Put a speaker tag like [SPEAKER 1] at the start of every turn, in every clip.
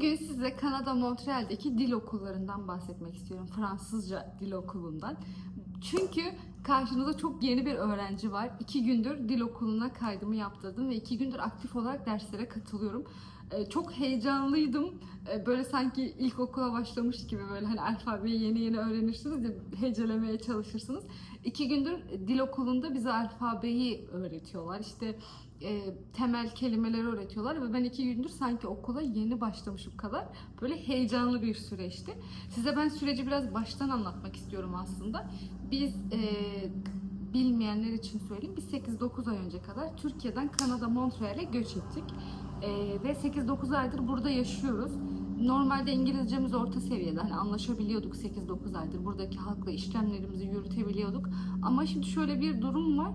[SPEAKER 1] Bugün size Kanada Montreal'deki dil okullarından bahsetmek istiyorum. Fransızca dil okulundan. Çünkü karşınızda çok yeni bir öğrenci var. İki gündür dil okuluna kaydımı yaptırdım ve iki gündür aktif olarak derslere katılıyorum. Ee, Çok heyecanlıydım. Ee, Böyle sanki ilkokula başlamış gibi böyle hani alfabeyi yeni yeni öğrenirsiniz ya hecelemeye çalışırsınız. İki gündür dil okulunda bize alfabeyi öğretiyorlar. İşte e, temel kelimeleri öğretiyorlar ve ben iki gündür sanki okula yeni başlamışım kadar böyle heyecanlı bir süreçti. Size ben süreci biraz baştan anlatmak istiyorum aslında. Biz e, bilmeyenler için söyleyeyim. Biz 8-9 ay önce kadar Türkiye'den Kanada Montreal'e göç ettik. E, ve 8-9 aydır burada yaşıyoruz. Normalde İngilizcemiz orta seviyede. Hani anlaşabiliyorduk 8-9 aydır. Buradaki halkla işlemlerimizi yürütebiliyorduk. Ama şimdi şöyle bir durum var.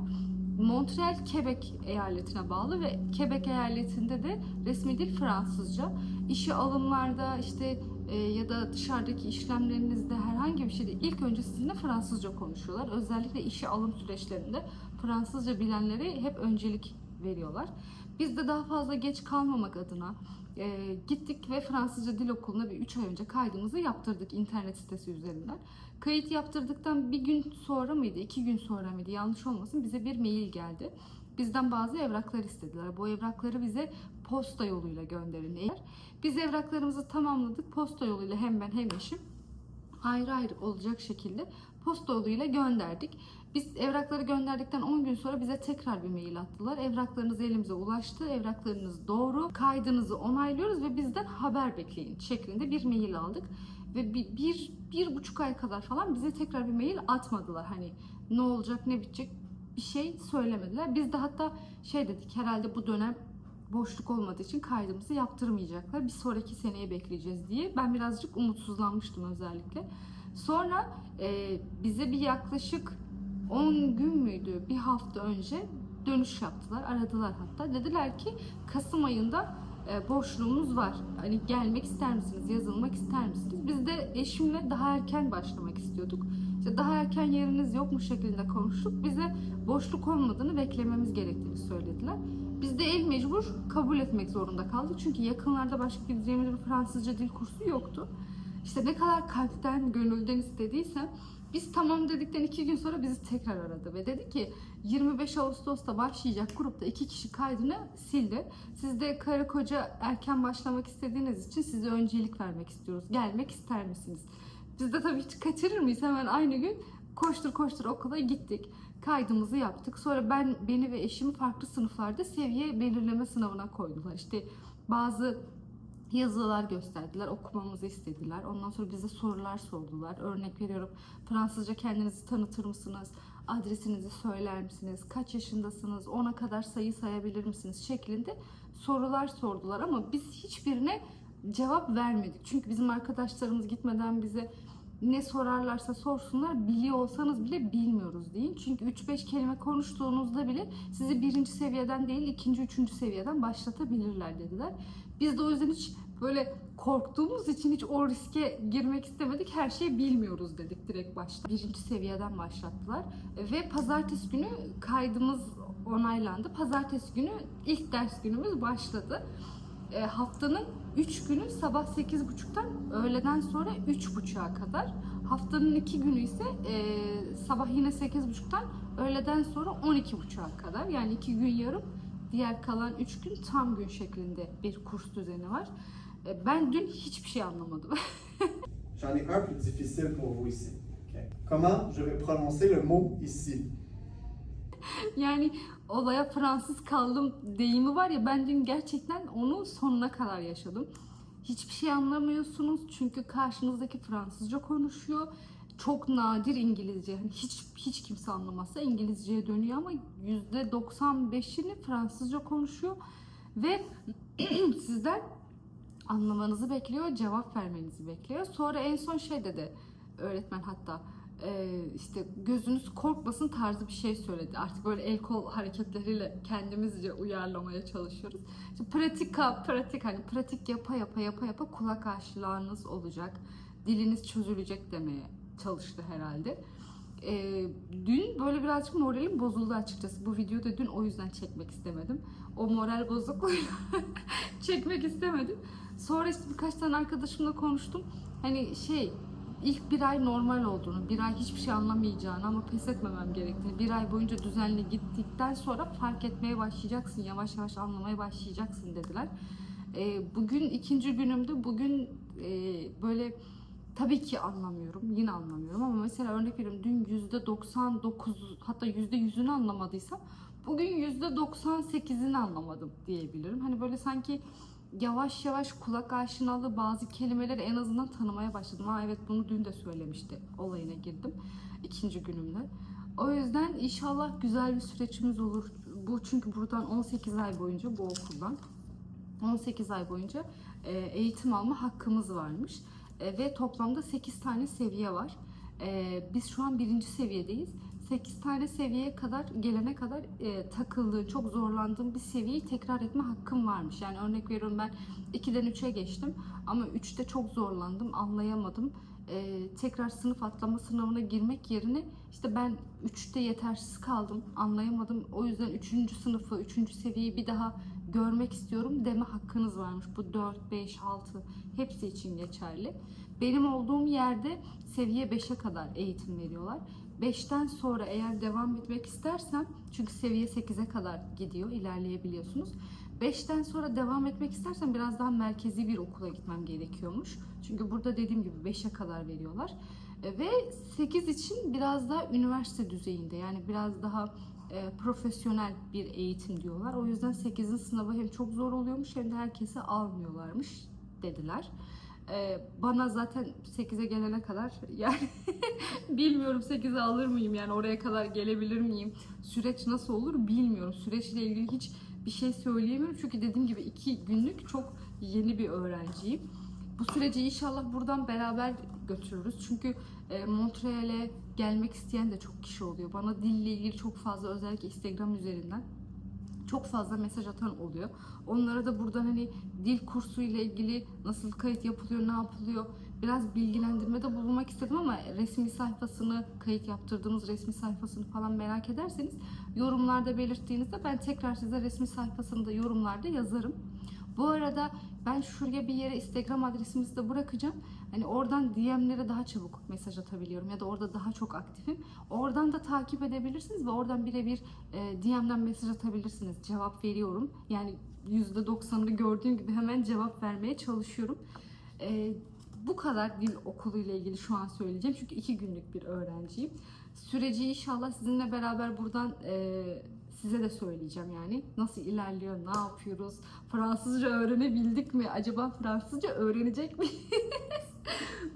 [SPEAKER 1] Montreal Quebec eyaletine bağlı ve Quebec eyaletinde de resmi dil Fransızca. İşe alımlarda işte e, ya da dışarıdaki işlemlerinizde herhangi bir şeyde ilk önce sizinle Fransızca konuşuyorlar. Özellikle işe alım süreçlerinde Fransızca bilenlere hep öncelik veriyorlar. Biz de daha fazla geç kalmamak adına e, gittik ve Fransızca Dil Okulu'na bir 3 ay önce kaydımızı yaptırdık internet sitesi üzerinden. Kayıt yaptırdıktan bir gün sonra mıydı, iki gün sonra mıydı yanlış olmasın bize bir mail geldi. Bizden bazı evraklar istediler. Bu evrakları bize posta yoluyla gönderin eğer. Biz evraklarımızı tamamladık. Posta yoluyla hem ben hem eşim ayrı ayrı olacak şekilde posta yoluyla gönderdik. Biz evrakları gönderdikten 10 gün sonra bize tekrar bir mail attılar. Evraklarınız elimize ulaştı, evraklarınız doğru, kaydınızı onaylıyoruz ve bizden haber bekleyin şeklinde bir mail aldık. Ve bir, bir, bir buçuk ay kadar falan bize tekrar bir mail atmadılar. Hani ne olacak, ne bitecek bir şey söylemediler. Biz de hatta şey dedik herhalde bu dönem boşluk olmadığı için kaydımızı yaptırmayacaklar. Bir sonraki seneye bekleyeceğiz diye. Ben birazcık umutsuzlanmıştım özellikle. Sonra e, bize bir yaklaşık 10 gün müydü, bir hafta önce dönüş yaptılar. Aradılar hatta. Dediler ki Kasım ayında e, boşluğumuz var. Hani gelmek ister misiniz, yazılmak ister misiniz? Biz de eşimle daha erken başlamak istiyorduk. İşte daha erken yeriniz yokmuş şeklinde konuştuk. Bize boşluk olmadığını beklememiz gerektiğini söylediler. Biz de el mecbur kabul etmek zorunda kaldık. Çünkü yakınlarda başka gideceğimiz bir Fransızca dil kursu yoktu. İşte ne kadar kalpten, gönülden istediysem biz tamam dedikten iki gün sonra bizi tekrar aradı ve dedi ki 25 Ağustos'ta başlayacak grupta iki kişi kaydını sildi. Siz de karı koca erken başlamak istediğiniz için size öncelik vermek istiyoruz. Gelmek ister misiniz? Biz de tabii hiç kaçırır mıyız? Hemen aynı gün koştur koştur okula gittik. Kaydımızı yaptık. Sonra ben beni ve eşimi farklı sınıflarda seviye belirleme sınavına koydular. İşte bazı yazılar gösterdiler, okumamızı istediler. Ondan sonra bize sorular sordular. Örnek veriyorum, Fransızca kendinizi tanıtır mısınız? Adresinizi söyler misiniz? Kaç yaşındasınız? Ona kadar sayı sayabilir misiniz? Şeklinde sorular sordular ama biz hiçbirine cevap vermedik. Çünkü bizim arkadaşlarımız gitmeden bize ne sorarlarsa sorsunlar biliyor olsanız bile bilmiyoruz deyin. Çünkü 3-5 kelime konuştuğunuzda bile sizi birinci seviyeden değil ikinci, üçüncü seviyeden başlatabilirler dediler. Biz de o yüzden hiç böyle korktuğumuz için hiç o riske girmek istemedik. Her şeyi bilmiyoruz dedik direkt başta. Birinci seviyeden başlattılar. Ve pazartesi günü kaydımız onaylandı. Pazartesi günü ilk ders günümüz başladı. E, haftanın 3 günü sabah 8.30'dan öğleden sonra 3.30'a kadar. Haftanın 2 günü ise e, sabah yine 8.30'dan öğleden sonra 12.30'a kadar. Yani 2 gün yarım diğer kalan 3 gün tam gün şeklinde bir kurs düzeni var. E, ben dün hiçbir şey anlamadım.
[SPEAKER 2] J'en ai un plus difficile pour vous ici. ok? Comment je vais prononcer le mot ici?
[SPEAKER 1] yani olaya Fransız kaldım deyimi var ya ben dün gerçekten onu sonuna kadar yaşadım. Hiçbir şey anlamıyorsunuz çünkü karşınızdaki Fransızca konuşuyor. Çok nadir İngilizce. Yani hiç hiç kimse anlamazsa İngilizceye dönüyor ama %95'ini Fransızca konuşuyor ve sizden anlamanızı bekliyor, cevap vermenizi bekliyor. Sonra en son şey dedi öğretmen hatta e, işte gözünüz korkmasın tarzı bir şey söyledi. Artık böyle el kol hareketleriyle kendimizce uyarlamaya çalışıyoruz. İşte pratika, pratik hani pratik yapa yapa yapa yapa kulak aşilağınız olacak. Diliniz çözülecek demeye çalıştı herhalde. E, dün böyle birazcık moralim bozuldu açıkçası. Bu videoyu da dün o yüzden çekmek istemedim. O moral bozukluğuyla çekmek istemedim. Sonra işte birkaç tane arkadaşımla konuştum. Hani şey ilk bir ay normal olduğunu, bir ay hiçbir şey anlamayacağını ama pes etmemem gerektiğini, bir ay boyunca düzenli gittikten sonra fark etmeye başlayacaksın, yavaş yavaş anlamaya başlayacaksın dediler. Ee, bugün ikinci günümdü. Bugün e, böyle tabii ki anlamıyorum, yine anlamıyorum ama mesela örnek veriyorum dün yüzde 99 hatta yüzde yüzünü anlamadıysam bugün yüzde 98'ini anlamadım diyebilirim. Hani böyle sanki yavaş yavaş kulak aşinalı bazı kelimeleri en azından tanımaya başladım. Ha evet bunu dün de söylemişti olayına girdim ikinci günümde. O yüzden inşallah güzel bir süreçimiz olur. Bu çünkü buradan 18 ay boyunca bu okuldan 18 ay boyunca e, eğitim alma hakkımız varmış. E, ve toplamda 8 tane seviye var. E, biz şu an birinci seviyedeyiz. 8 tane seviyeye kadar gelene kadar e, takıldığı, çok zorlandığım bir seviyeyi tekrar etme hakkım varmış. Yani örnek veriyorum ben 2'den 3'e geçtim ama 3'te çok zorlandım, anlayamadım. E, tekrar sınıf atlama sınavına girmek yerine işte ben 3'te yetersiz kaldım, anlayamadım. O yüzden 3. sınıfı, 3. seviyeyi bir daha görmek istiyorum deme hakkınız varmış. Bu 4, 5, 6 hepsi için geçerli. Benim olduğum yerde seviye 5'e kadar eğitim veriyorlar. 5'ten sonra eğer devam etmek istersem çünkü seviye 8'e kadar gidiyor, ilerleyebiliyorsunuz. 5'ten sonra devam etmek istersen biraz daha merkezi bir okula gitmem gerekiyormuş. Çünkü burada dediğim gibi 5'e kadar veriyorlar. E, Ve 8 için biraz daha üniversite düzeyinde yani biraz daha e, profesyonel bir eğitim diyorlar. O yüzden 8'in sınavı hem çok zor oluyormuş hem de herkese almıyorlarmış dediler. E, bana zaten 8'e gelene kadar yani bilmiyorum 8'e alır mıyım yani oraya kadar gelebilir miyim? Süreç nasıl olur bilmiyorum. Süreçle ilgili hiç bir şey söyleyemiyorum çünkü dediğim gibi iki günlük çok yeni bir öğrenciyim. Bu süreci inşallah buradan beraber götürürüz. Çünkü e, Montreal'e gelmek isteyen de çok kişi oluyor. Bana dille ilgili çok fazla özellikle Instagram üzerinden çok fazla mesaj atan oluyor. Onlara da buradan hani dil kursu ile ilgili nasıl kayıt yapılıyor, ne yapılıyor biraz bilgilendirmede bulunmak istedim ama resmi sayfasını, kayıt yaptırdığımız resmi sayfasını falan merak ederseniz yorumlarda belirttiğinizde ben tekrar size resmi sayfasını da yorumlarda yazarım. Bu arada ben şuraya bir yere Instagram adresimizi de bırakacağım. Hani oradan DM'lere daha çabuk mesaj atabiliyorum ya da orada daha çok aktifim. Oradan da takip edebilirsiniz ve oradan birebir e, DM'den mesaj atabilirsiniz. Cevap veriyorum. Yani %90'ını gördüğüm gibi hemen cevap vermeye çalışıyorum. E, bu kadar dil okulu ile ilgili şu an söyleyeceğim. Çünkü iki günlük bir öğrenciyim. Süreci inşallah sizinle beraber buradan e, size de söyleyeceğim yani. Nasıl ilerliyor, ne yapıyoruz? Fransızca öğrenebildik mi? Acaba Fransızca öğrenecek miyiz?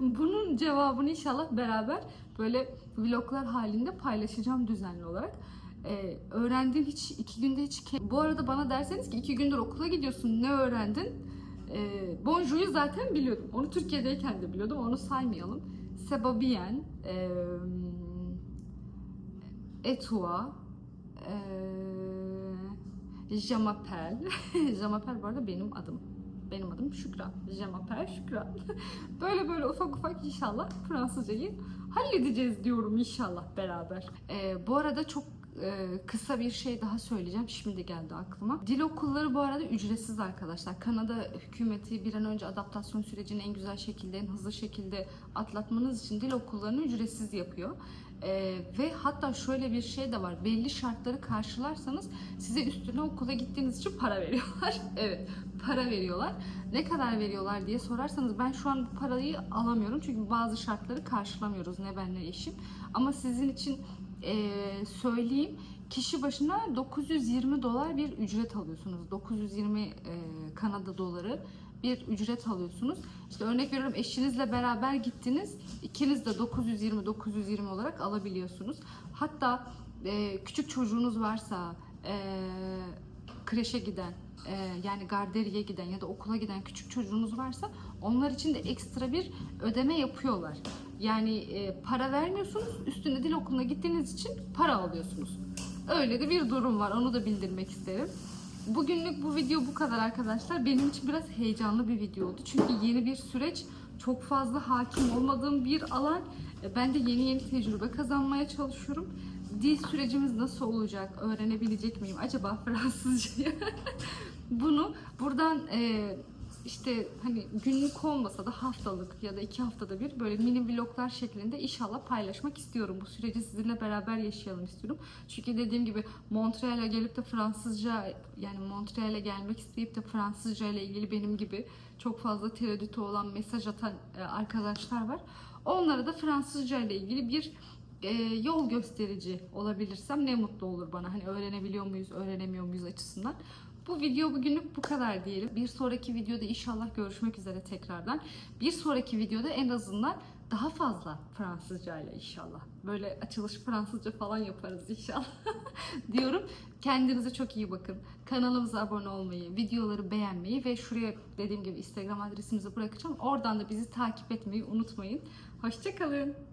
[SPEAKER 1] Bunun cevabını inşallah beraber böyle vloglar halinde paylaşacağım düzenli olarak. Ee, öğrendiğim hiç iki günde hiç bu arada bana derseniz ki iki gündür okula gidiyorsun ne öğrendin? Ee, bonjour'u zaten biliyordum. Onu Türkiye'deyken de biliyordum. Onu saymayalım. Sebabien, e, etua, e, je m'appelle. je m'appelle bu arada benim adım. Benim adım Şükran. Je m'appelle Şükran. böyle böyle ufak ufak inşallah Fransızcayı halledeceğiz diyorum inşallah beraber. Ee, bu arada çok e, kısa bir şey daha söyleyeceğim. Şimdi geldi aklıma. Dil okulları bu arada ücretsiz arkadaşlar. Kanada hükümeti bir an önce adaptasyon sürecini en güzel şekilde, en hızlı şekilde atlatmanız için dil okullarını ücretsiz yapıyor. Ee, ve hatta şöyle bir şey de var. Belli şartları karşılarsanız size üstüne okula gittiğiniz için para veriyorlar. evet, para veriyorlar. Ne kadar veriyorlar diye sorarsanız ben şu an parayı alamıyorum. Çünkü bazı şartları karşılamıyoruz ne ben ne eşim. Ama sizin için e, söyleyeyim. Kişi başına 920 dolar bir ücret alıyorsunuz. 920 e, Kanada doları bir ücret alıyorsunuz. İşte örnek veriyorum eşinizle beraber gittiniz. İkiniz de 920 920 olarak alabiliyorsunuz. Hatta e, küçük çocuğunuz varsa e, kreşe giden e, yani garderiye giden ya da okula giden küçük çocuğunuz varsa onlar için de ekstra bir ödeme yapıyorlar. Yani e, para vermiyorsunuz, üstüne dil okuluna gittiğiniz için para alıyorsunuz. Öyle de bir durum var, onu da bildirmek isterim. Bugünlük bu video bu kadar arkadaşlar. Benim için biraz heyecanlı bir video oldu. Çünkü yeni bir süreç, çok fazla hakim olmadığım bir alan. E, Ben de yeni yeni tecrübe kazanmaya çalışıyorum. Dil sürecimiz nasıl olacak? Öğrenebilecek miyim acaba Fransızcayı? Bunu buradan e, işte hani günlük olmasa da haftalık ya da iki haftada bir böyle mini vloglar şeklinde inşallah paylaşmak istiyorum. Bu süreci sizinle beraber yaşayalım istiyorum. Çünkü dediğim gibi Montreal'e gelip de Fransızca yani Montreal'e gelmek isteyip de Fransızca ile ilgili benim gibi çok fazla tereddütü olan mesaj atan e, arkadaşlar var. Onlara da Fransızca ile ilgili bir e, yol gösterici olabilirsem ne mutlu olur bana. Hani öğrenebiliyor muyuz, öğrenemiyor muyuz açısından. Bu video bugünlük bu kadar diyelim. Bir sonraki videoda inşallah görüşmek üzere tekrardan. Bir sonraki videoda en azından daha fazla Fransızca ile inşallah. Böyle açılış Fransızca falan yaparız inşallah. diyorum. Kendinize çok iyi bakın. Kanalımıza abone olmayı, videoları beğenmeyi ve şuraya dediğim gibi Instagram adresimizi bırakacağım. Oradan da bizi takip etmeyi unutmayın. Hoşçakalın.